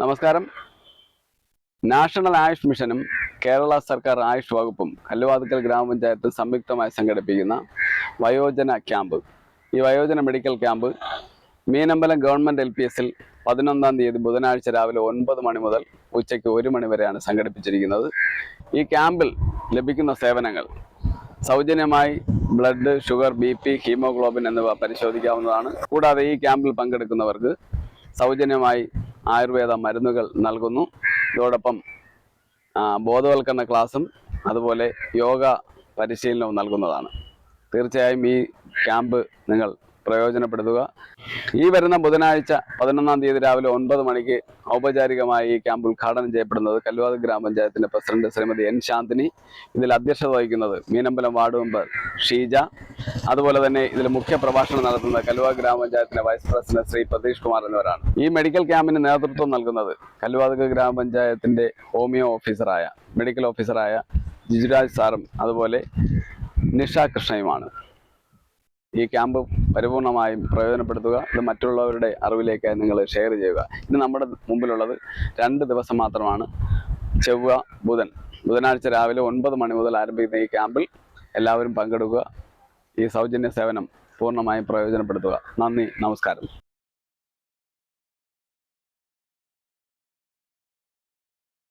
നമസ്കാരം. നാഷണൽ ആയുഷ് മിഷനും കേരള സർക്കാർ ആയുഷ് വകുപ്പും കല്ലുവാതുക്കൽ ഗ്രാമപഞ്ചായത്ത് സംയുക്തമായി സംഘടിപ്പിക്കുന്ന വയോജന ക്യാമ്പ്. ഈ വയോജന medical camp Meenambalam government L P എസിൽ പതിനൊന്നാം തീയതി ബുധനാഴ്ച രാവിലെ ഒൻപത് മണി മുതൽ ഉച്ചയ്ക്ക് ഒരു മണി വരെയാണ് സംഘടിപ്പിച്ചിരിക്കുന്നത്. ഈ ക്യാമ്പിൽ ലഭിക്കുന്ന സേവനങ്ങൾ സൗജന്യമായി blood sugar B P haemoglobin എന്നിവ പരിശോധിക്കാവുന്നതാണ്. കൂടാതെ ഈ ക്യാമ്പിൽ പങ്കെടുക്കുന്നവർക്ക് സൗജന്യമായി ആയുർവേദ മരുന്നുകൾ നൽകുന്നു. ഇതോടൊപ്പം ബോധവൽക്കരണ ക്ലാസ്സും അതുപോലെ യോഗ പരിശീലനവും നൽകുന്നതാണ്. തീർച്ചയായും ഈ ക്യാമ്പ് നിങ്ങൾ പ്രയോജനപ്പെടുത്തുക. ഈ വരുന്ന ബുധനാഴ്ച പതിനൊന്നാം തീയതി രാവിലെ ഒൻപത് മണിക്ക് ഔപചാരികമായി ഈ ക്യാമ്പ് ഉദ്ഘാടനം ചെയ്യപ്പെടുന്നത് കല്ലുവാത് ഗ്രാമപഞ്ചായത്തിന്റെ പ്രസിഡന്റ് ശ്രീമതി എൻ ശാന്തിനി ഇതിൽ അധ്യക്ഷത വഹിക്കുന്നത് മീനമ്പലം വാർഡ് മെമ്പർ ഷീജ അതുപോലെ തന്നെ ഇതിൽ മുഖ്യ പ്രഭാഷണം നടത്തുന്ന കല്ലുവാത് ഗ്രാമപഞ്ചായത്തിന്റെ വൈസ് പ്രസിഡന്റ് ശ്രീ പ്രതീഷ് കുമാർ എന്നിവരാണ്. ഈ മെഡിക്കൽ ക്യാമ്പിന് നേതൃത്വം നൽകുന്നത് കല്ലുവാതുക ഗ്രാമപഞ്ചായത്തിന്റെ ഹോമിയോ ഓഫീസറായ മെഡിക്കൽ ഓഫീസറായ ജിജുരാജ് സാറും അതുപോലെ നിഷ കൃഷ്ണയുമാണ്. ഈ ക്യാമ്പ് പരിപൂർണമായും പ്രയോജനപ്പെടുത്തുക. ഇത് മറ്റുള്ളവരുടെ അറിവിലേക്ക് നിങ്ങൾ ഷെയർ ചെയ്യുക. ഇത് നമ്മുടെ മുമ്പിലുള്ളത് രണ്ട് ദിവസം മാത്രമാണ്. ചൊവ്വ ബുധൻ. ബുധനാഴ്ച രാവിലെ ഒൻപത് മണി മുതൽ ആരംഭിക്കുന്ന ഈ ക്യാമ്പിൽ എല്ലാവരും പങ്കെടുക്കുക. ഈ സൗജന്യ സേവനം പൂർണമായും പ്രയോജനപ്പെടുത്തുക. നന്ദി. നമസ്കാരം.